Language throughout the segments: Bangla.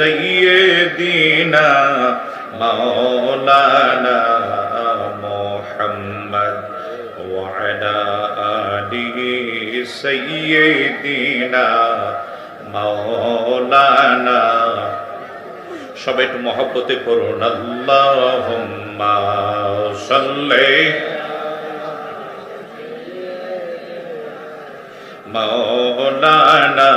سيدنا مولانا محمد وعلى آله سيدنا مولانا সবাই একটু মহব্বতে করুন আল্লাহুম্মা সাল্লি مولانا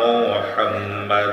محمد